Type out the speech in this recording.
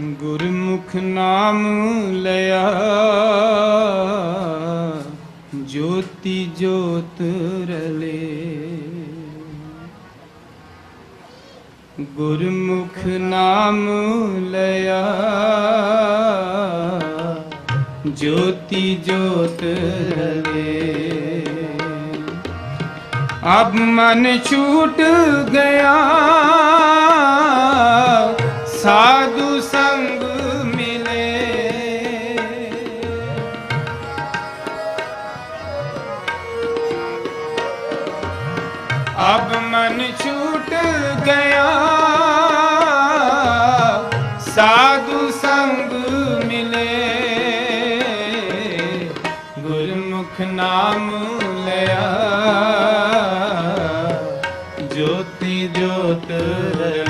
ਗੁਰਮੁਖ ਨਾਮ ਲਿਆ। ਜੋਤੀ ਜੋਤ ਰਲੇ। ਗੁਰਮੁਖ ਨਾਮ ਲਿਆ। ਜੋਤੀ ਜੋਤ ਰਲੇ। ਅਬ ਮਨ ਛੂਟ ਗਿਆ। ਅਬ ਮਨ ਛੂਟ ਗਿਆ। ਸਾਧੂ ਸੰਗ ਮਿਲੇ। ਗੁਰਮੁਖ ਨਾਮ ਲਿਆ। ਜੋਤੀ ਜੋਤ ਰਲ